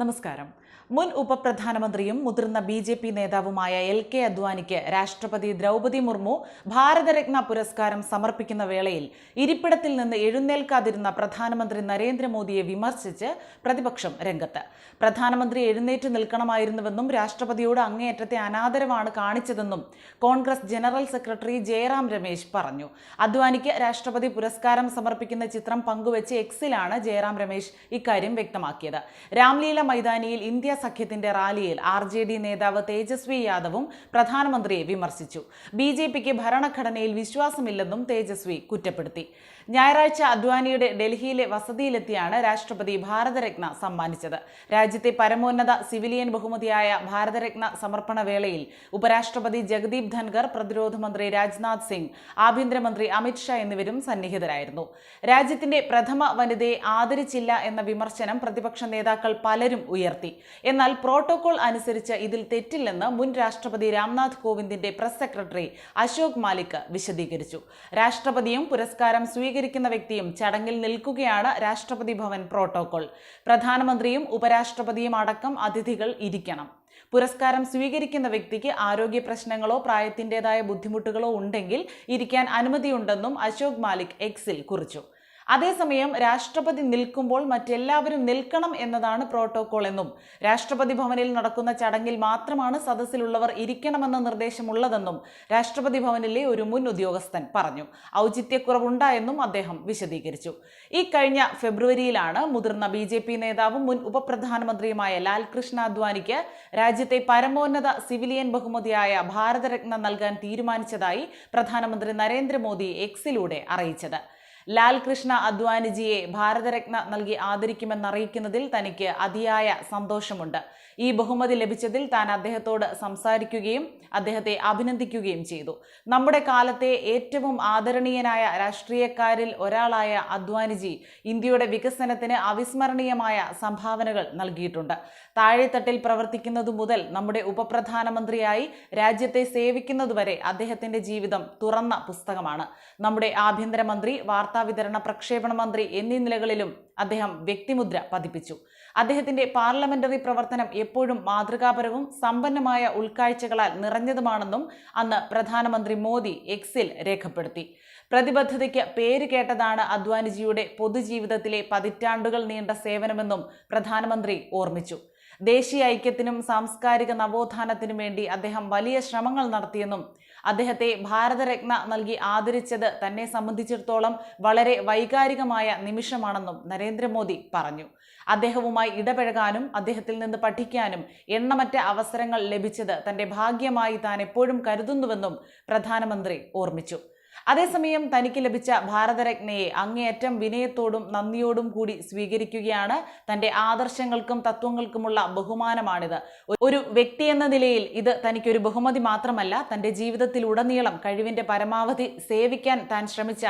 നമസ്കാരം. മുൻ ഉപപ്രധാനമന്ത്രിയും മുതിർന്ന ബി ജെ പി നേതാവുമായ എൽ കെ അദ്വാനിക്ക് രാഷ്ട്രപതി ദ്രൗപതി മുർമു ഭാരതരത്ന പുരസ്കാരം സമർപ്പിക്കുന്ന വേളയിൽ ഇരിപ്പിടത്തിൽ നിന്ന് എഴുന്നേൽക്കാതിരുന്ന പ്രധാനമന്ത്രി നരേന്ദ്രമോദിയെ വിമർശിച്ച് പ്രതിപക്ഷം രംഗത്ത്. പ്രധാനമന്ത്രി എഴുന്നേറ്റ് നിൽക്കണമായിരുന്നുവെന്നും രാഷ്ട്രപതിയോട് അങ്ങേയറ്റത്തെ അനാദരവാണ് കാണിച്ചതെന്നും കോൺഗ്രസ് ജനറൽ സെക്രട്ടറി ജയറാം രമേശ് പറഞ്ഞു. അദ്വാനിക്ക് രാഷ്ട്രപതി പുരസ്കാരം സമർപ്പിക്കുന്ന ചിത്രം പങ്കുവച്ച് എക്സിലാണ് ജയറാം രമേശ് ഇക്കാര്യം വ്യക്തമാക്കിയത്. രാംലീല മൈതാനിയിൽ ഇന്ത്യ സഖ്യത്തിന്റെ റാലിയിൽ ആർ ജെ ഡി നേതാവ് തേജസ്വി യാദവും പ്രധാനമന്ത്രിയെ വിമർശിച്ചു. ബി ജെ പിക്ക് ഭരണഘടനയിൽ വിശ്വാസമില്ലെന്നും തേജസ്വി കുറ്റപ്പെടുത്തി. ഞായറാഴ്ച അദ്വാനിയുടെ ഡൽഹിയിലെ വസതിയിലെത്തിയാണ് രാഷ്ട്രപതി ഭാരതരത്ന സമ്മാനിച്ചത്. രാജ്യത്തെ പരമോന്നത സിവിലിയൻ ബഹുമതിയായ ഭാരതരത്ന സമർപ്പണ വേളയിൽ ഉപരാഷ്ട്രപതി ജഗദീപ് ധൻഖർ പ്രതിരോധ മന്ത്രി രാജ്നാഥ് സിംഗ് ആഭ്യന്തരമന്ത്രി അമിത്ഷാ എന്നിവരും സന്നിഹിതരായിരുന്നു. രാജ്യത്തിന്റെ പ്രഥമ വനിതയെ ആദരിച്ചില്ല എന്ന വിമർശനം പ്രതിപക്ഷ നേതാക്കൾ പലരും ഉയർത്തി. എന്നാൽ പ്രോട്ടോകോൾ അനുസരിച്ച് ഇതിൽ തെറ്റില്ലെന്ന് മുൻ രാഷ്ട്രപതി രാംനാഥ് കോവിന്ദിന്റെ പ്രസ് സെക്രട്ടറി അശോക് മാലിക് വിശദീകരിച്ചു. രാഷ്ട്രപതിയും പുരസ്കാരം സ്വീകരിക്കുന്ന വ്യക്തിയും ചടങ്ങിൽ നിൽക്കുകയാണ് രാഷ്ട്രപതി ഭവൻ പ്രോട്ടോകോൾ. പ്രധാനമന്ത്രിയും ഉപരാഷ്ട്രപതിയും അടക്കം അതിഥികൾ ഇരിക്കണം. പുരസ്കാരം സ്വീകരിക്കുന്ന വ്യക്തിക്ക് ആരോഗ്യ പ്രശ്നങ്ങളോ പ്രായത്തിന്റെതായ ബുദ്ധിമുട്ടുകളോ ഉണ്ടെങ്കിൽ ഇരിക്കാൻ അനുമതിയുണ്ടെന്നും അശോക് മാലിക് എക്സിൽ കുറിച്ചു. അതേസമയം രാഷ്ട്രപതി നിൽക്കുമ്പോൾ മറ്റെല്ലാവരും നിൽക്കണം എന്നതാണ് പ്രോട്ടോകോൾ എന്നും രാഷ്ട്രപതി ഭവനിൽ നടക്കുന്ന ചടങ്ങിൽ മാത്രമാണ് സദസ്സിലുള്ളവർ ഇരിക്കണമെന്ന നിർദ്ദേശമുള്ളതെന്നും രാഷ്ട്രപതി ഭവനിലെ ഒരു മുൻ ഉദ്യോഗസ്ഥൻ പറഞ്ഞു. ഔചിത്യക്കുറവുണ്ടായെന്നും അദ്ദേഹം വിശദീകരിച്ചു. ഈ കഴിഞ്ഞ ഫെബ്രുവരിയിലാണ് മുതിർന്ന ബി ജെ പി നേതാവും മുൻ ഉപപ്രധാനമന്ത്രിയുമായ ലാൽകൃഷ്ണ അദ്വാനിക്ക് രാജ്യത്തെ പരമോന്നത സിവിലിയൻ ബഹുമതിയായ ഭാരതരത്ന നൽകാൻ തീരുമാനിച്ചതായി പ്രധാനമന്ത്രി നരേന്ദ്രമോദി എക്സിലൂടെ അറിയിച്ചത്. ലാൽകൃഷ്ണ അദ്വാനിജിയെ ഭാരതരത്ന നൽകി ആദരിക്കുമെന്നറിയിക്കുന്നതിൽ തനിക്ക് അതിയായ സന്തോഷമുണ്ട്. ഈ ബഹുമതി ലഭിച്ചതിൽ താൻ അദ്ദേഹത്തോട് സംസാരിക്കുകയും അദ്ദേഹത്തെ അഭിനന്ദിക്കുകയും ചെയ്തു. നമ്മുടെ കാലത്തെ ഏറ്റവും ആദരണീയനായ രാഷ്ട്രീയക്കാരിൽ ഒരാളായ അദ്വാനിജി ഇന്ത്യയുടെ വികസനത്തിന് അവിസ്മരണീയമായ സംഭാവനകൾ നൽകിയിട്ടുണ്ട്. താഴെത്തട്ടിൽ പ്രവർത്തിക്കുന്നതു മുതൽ നമ്മുടെ ഉപപ്രധാനമന്ത്രിയായി രാജ്യത്തെ സേവിക്കുന്നതുവരെ അദ്ദേഹത്തിന്റെ ജീവിതം തുറന്ന പുസ്തകമാണ്. നമ്മുടെ ആഭ്യന്തരമന്ത്രി വാർത്താവിതരണ പ്രക്ഷേപണ മന്ത്രി എന്നീ നിലകളിലും അദ്ദേഹം വ്യക്തിമുദ്ര പതിപ്പിച്ചു. അദ്ദേഹത്തിന്റെ പാർലമെന്ററി പ്രവർത്തനം എപ്പോഴും മാതൃകാപരവും സമ്പന്നമായ ഉൾക്കാഴ്ചകളാൽ നിറഞ്ഞതുമാണെന്നും അന്ന് പ്രധാനമന്ത്രി മോദി എക്സിൽ രേഖപ്പെടുത്തി. പ്രതിബദ്ധതയ്ക്ക് പേര് കേട്ടതാണ് അദ്വാനിജിയുടെ പൊതുജീവിതത്തിലെ പതിറ്റാണ്ടുകൾ നീണ്ട സേവനമെന്നും പ്രധാനമന്ത്രി ഓർമ്മിച്ചു. ദേശീയ ഐക്യത്തിനും സാംസ്കാരിക നവോത്ഥാനത്തിനും വേണ്ടി അദ്ദേഹം വലിയ ശ്രമങ്ങൾ നടത്തിയെന്നും അദ്ദേഹത്തെ ഭാരതരത്ന നൽകി ആദരിച്ചത് തന്നെ സംബന്ധിച്ചിടത്തോളം വളരെ വൈകാരികമായ നിമിഷമാണെന്നും നരേന്ദ്രമോദി പറഞ്ഞു. അദ്ദേഹവുമായി ഇടപഴകാനും അദ്ദേഹത്തിൽ നിന്ന് പഠിക്കാനും എണ്ണമറ്റ അവസരങ്ങൾ ലഭിച്ചത് തന്റെ ഭാഗ്യമായി താൻ എപ്പോഴും കരുതുന്നുവെന്നും പ്രധാനമന്ത്രി ഓർമ്മിച്ചു. അതേസമയം തനിക്ക് ലഭിച്ച ഭാരതരത്നയെ അങ്ങേയറ്റം വിനയത്തോടും നന്ദിയോടും കൂടി സ്വീകരിക്കുകയാണ് തന്റെ ആദർശങ്ങൾക്കും തത്വങ്ങൾക്കുമുള്ള ബഹുമാനമാണിത്. ഒരു വ്യക്തി എന്ന നിലയിൽ ഇത് തനിക്കൊരു ബഹുമതി മാത്രമല്ല തന്റെ ജീവിതത്തിൽ ഉടനീളം കഴിവിന്റെ പരമാവധി സേവിക്കാൻ താൻ ശ്രമിച്ച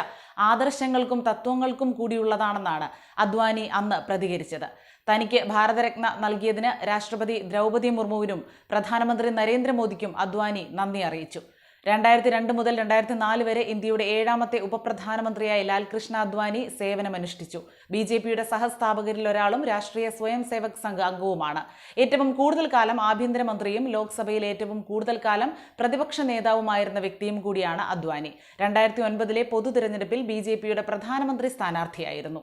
ആദർശങ്ങൾക്കും തത്വങ്ങൾക്കും കൂടിയുള്ളതാണെന്നാണ് അദ്വാനി അന്ന് പ്രതികരിച്ചത്. തനിക്ക് ഭാരതരത്ന നൽകിയതിന് രാഷ്ട്രപതി ദ്രൗപദി മുർമുവിനും പ്രധാനമന്ത്രി നരേന്ദ്രമോദിക്കും അദ്വാനി നന്ദി അറിയിച്ചു. രണ്ടായിരത്തി രണ്ട് മുതൽ രണ്ടായിരത്തി നാല് വരെ ഇന്ത്യയുടെ ഏഴാമത്തെ ഉപപ്രധാനമന്ത്രിയായി ലാൽകൃഷ്ണ അദ്വാനി സേവനമനുഷ്ഠിച്ചു. ബി ജെ പിയുടെ സഹസ്ഥാപകരിൽ ഒരാളും രാഷ്ട്രീയ സ്വയം സേവക് സംഘ് അംഗവുമാണ്. ഏറ്റവും കൂടുതൽ കാലം ആഭ്യന്തരമന്ത്രിയും ലോക്സഭയിൽ ഏറ്റവും കൂടുതൽ കാലം പ്രതിപക്ഷ നേതാവുമായിരുന്ന വ്യക്തിയും കൂടിയാണ് അദ്വാനി. രണ്ടായിരത്തി ഒൻപതിലെ പൊതു തിരഞ്ഞെടുപ്പിൽ ബി ജെ പിയുടെ പ്രധാനമന്ത്രി സ്ഥാനാർത്ഥിയായിരുന്നു.